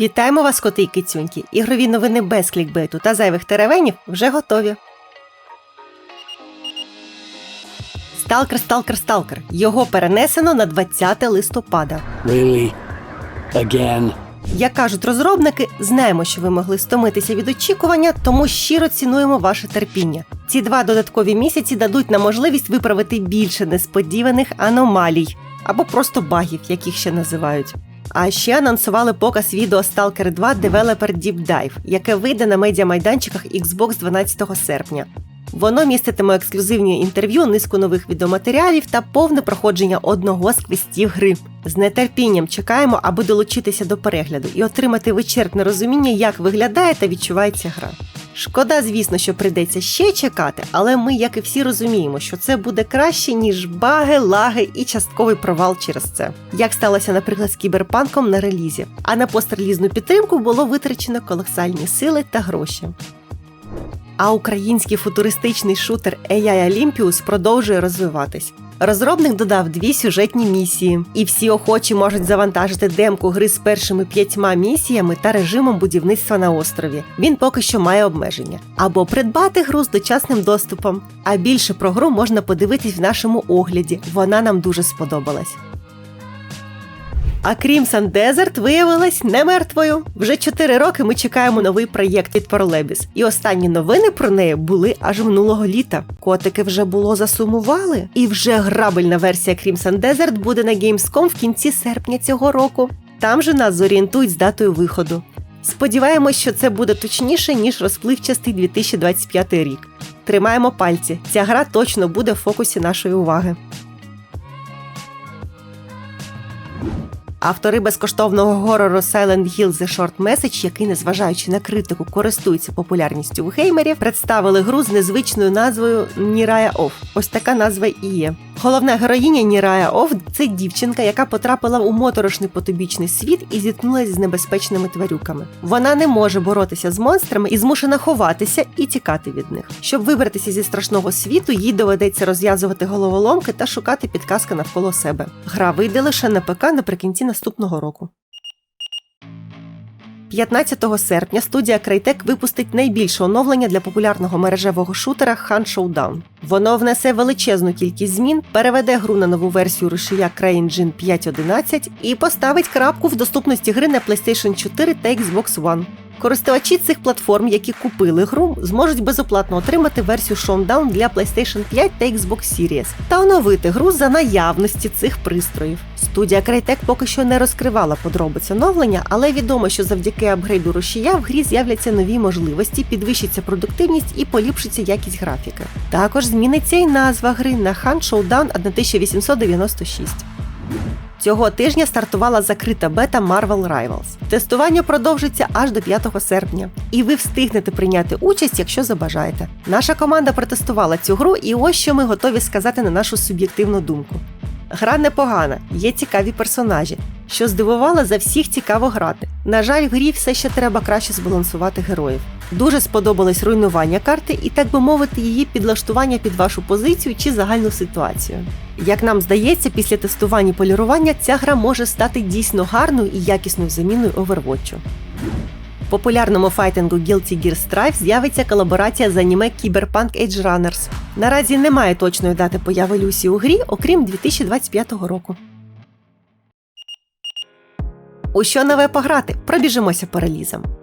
Вітаємо вас, коти і кицюньки! Ігрові новини без клікбейту та зайвих теревенів вже готові. Сталкер, сталкер, сталкер. Його перенесено на 20 листопада. Really? Again? Як кажуть розробники, знаємо, що ви могли стомитися від очікування, тому щиро цінуємо ваше терпіння. Ці два додаткові місяці дадуть нам можливість виправити більше несподіваних аномалій або просто багів, яких ще називають. А ще анонсували показ відео Stalker 2 Developer Deep Dive, яке вийде на медіамайданчиках Xbox 12 серпня. Воно міститиме ексклюзивні інтерв'ю, низку нових відеоматеріалів та повне проходження одного з квестів гри. З нетерпінням чекаємо, аби долучитися до перегляду і отримати вичерпне розуміння, як виглядає та відчувається гра. Шкода, звісно, що прийдеться ще чекати, але ми, як і всі, розуміємо, що це буде краще, ніж баги, лаги і частковий провал через це, як сталося, наприклад, з кіберпанком на релізі. А на пострелізну підтримку було витрачено колосальні сили та гроші. А український футуристичний шутер AI Olympius продовжує розвиватись. Розробник додав дві сюжетні місії, і всі охочі можуть завантажити демку гри з першими п'ятьма місіями та режимом будівництва на острові. Він поки що має обмеження. Або придбати гру з дочасним доступом. А більше про гру можна подивитись в нашому огляді. Вона нам дуже сподобалась. А Crimson Desert виявилась не мертвою. Вже 4 роки ми чекаємо новий проєкт від Prolebis. І останні новини про неї були аж минулого літа. Котики вже було засумували. І вже грабельна версія Crimson Desert буде на Gamescom в кінці серпня цього року. Там же нас зорієнтують з датою виходу. Сподіваємось, що це буде точніше, ніж розпливчастий 2025 рік. Тримаємо пальці. Ця гра точно буде в фокусі нашої уваги. Автори безкоштовного горору Silent Hill The Short Message, який, незважаючи на критику, користується популярністю у геймерів, представили гру з незвичною назвою Нірая Оф. Ось така назва і є. Головна героїня Нірая Оф це дівчинка, яка потрапила у моторошний потобічний світ і зіткнулася з небезпечними тварюками. Вона не може боротися з монстрами і змушена ховатися і тікати від них. Щоб вибратися зі страшного світу, їй доведеться розв'язувати головоломки та шукати підказки навколо себе. Гра вийде лише на ПК наприкінці наступного року. 15 серпня студія Crytek випустить найбільше оновлення для популярного мережевого шутера Хан Showdown. Воно внесе величезну кількість змін, переведе гру на нову версію рушія CryEngine 5.11 і поставить крапку в доступності гри на PlayStation 4 та Xbox One. Користувачі цих платформ, які купили гру, зможуть безоплатно отримати версію Showdown для PlayStation 5 та Xbox Series та оновити гру за наявності цих пристроїв. Студія Crytek поки що не розкривала подробиць оновлення, але відомо, що завдяки апгрейду рушія в грі з'являться нові можливості, підвищиться продуктивність і поліпшиться якість графіки. Також зміниться й назва гри на Hunt Showdown 1896. Цього тижня стартувала закрита бета Marvel Rivals. Тестування продовжиться аж до 5 серпня, і ви встигнете прийняти участь, якщо забажаєте. Наша команда протестувала цю гру, і ось що ми готові сказати на нашу суб'єктивну думку. Гра непогана, є цікаві персонажі, що здивувало за всіх цікаво грати. На жаль, в грі все ще треба краще збалансувати героїв. Дуже сподобалось руйнування карти і, так би мовити, її підлаштування під вашу позицію чи загальну ситуацію. Як нам здається, після тестування і полірування ця гра може стати дійсно гарною і якісною заміною Overwatch. Популярному файтингу Guilty Gear Strive з'явиться колаборація з аніме Cyberpunk Edge Runners. Наразі немає точної дати появи Люсі у грі, окрім 2025 року. У що нове пограти? Пробіжимося по релізам.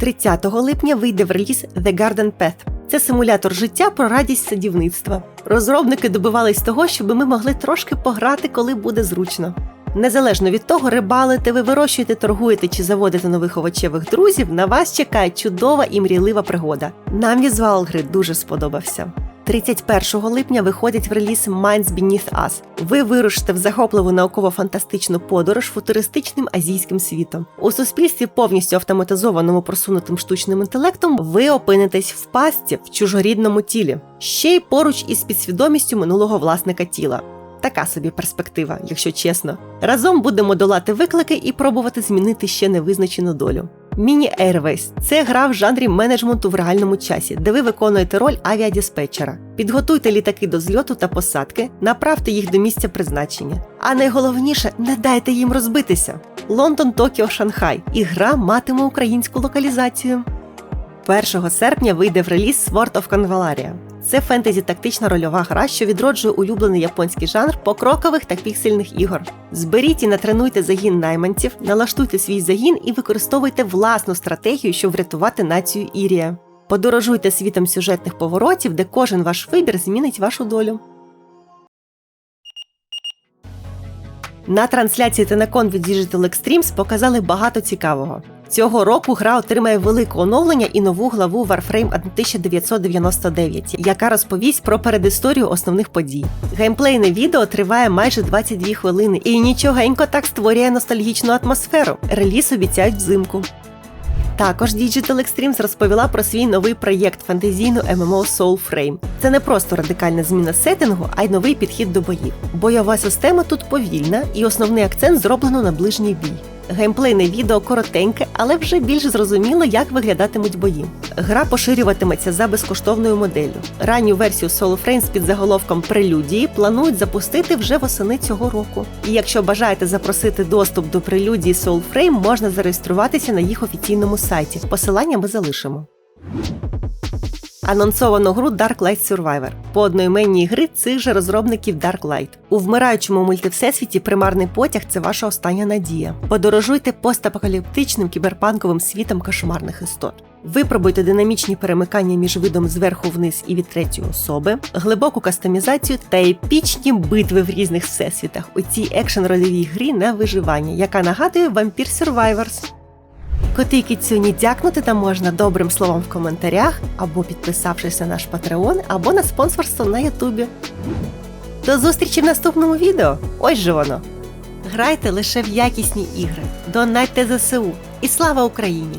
30 липня вийде в реліз The Garden Path. Це симулятор життя про радість садівництва. Розробники добивались того, щоб ми могли трошки пограти, коли буде зручно. Незалежно від того, рибалите, ви вирощуєте, торгуєте чи заводите нових овочевих друзів, на вас чекає чудова і мрійлива пригода. Нам візуал гри дуже сподобався. 31 липня виходить в реліз Minds Beneath Us. Ви вирушите в захопливу науково-фантастичну подорож футуристичним азійським світом. У суспільстві повністю автоматизованому просунутим штучним інтелектом ви опинитесь в пастці в чужорідному тілі, ще й поруч із підсвідомістю минулого власника тіла. Така собі перспектива, якщо чесно. Разом будемо долати виклики і пробувати змінити ще невизначену долю. Міні Airways – це гра в жанрі менеджменту в реальному часі, де ви виконуєте роль авіадиспетчера. Підготуйте літаки до зльоту та посадки, направте їх до місця призначення. А найголовніше, не дайте їм розбитися. Лондон, Токіо, Шанхай. І гра матиме українську локалізацію. 1 серпня вийде в реліз Sword of Convalaria. Це фентезі тактична рольова гра, що відроджує улюблений японський жанр покрокових та піксельних ігор. Зберіть і натренуйте загін найманців, налаштуйте свій загін і використовуйте власну стратегію, щоб врятувати націю Ірія. Подорожуйте світом сюжетних поворотів, де кожен ваш вибір змінить вашу долю. На трансляції Тенекон від Digital Extremes показали багато цікавого. Цього року гра отримає велике оновлення і нову главу Warframe 1999, яка розповість про передісторію основних подій. Геймплейне відео триває майже 22 хвилини і нічогенько так створює ностальгічну атмосферу. Реліз обіцяють взимку. Також Digital Extremes розповіла про свій новий проєкт фантазійну MMO Soulframe. Це не просто радикальна зміна сеттингу, а й новий підхід до боїв. Бойова система тут повільна, і основний акцент зроблено на ближній бій. Геймплейне відео коротеньке, але вже більш зрозуміло, як виглядатимуть бої. Гра поширюватиметься за безкоштовною моделлю. Ранню версію Soulframe з під заголовком Прелюдії планують запустити вже восени цього року. І якщо бажаєте запросити доступ до прелюдії Soulframe, можна зареєструватися на їх офіційному сайті. Посилання ми залишимо. Анонсовано гру Dark Light Survivor по одноіменній гри цих же розробників Dark Light. У вмираючому мультивсесвіті примарний потяг це ваша остання надія. Подорожуйте постапокаліптичним кіберпанковим світом кошмарних істот. Випробуйте динамічні перемикання між видом зверху вниз і від третьої особи, глибоку кастомізацію та епічні битви в різних всесвітах у цій екшен-рольовій грі на виживання, яка нагадує Vampire Survivors. Коти кіцюні дякнути там можна добрим словом в коментарях, або підписавшись на наш Патреон, або на спонсорство на Ютубі. До зустрічі в наступному відео! Ось же воно! Грайте лише в якісні ігри, донайте ЗСУ і слава Україні!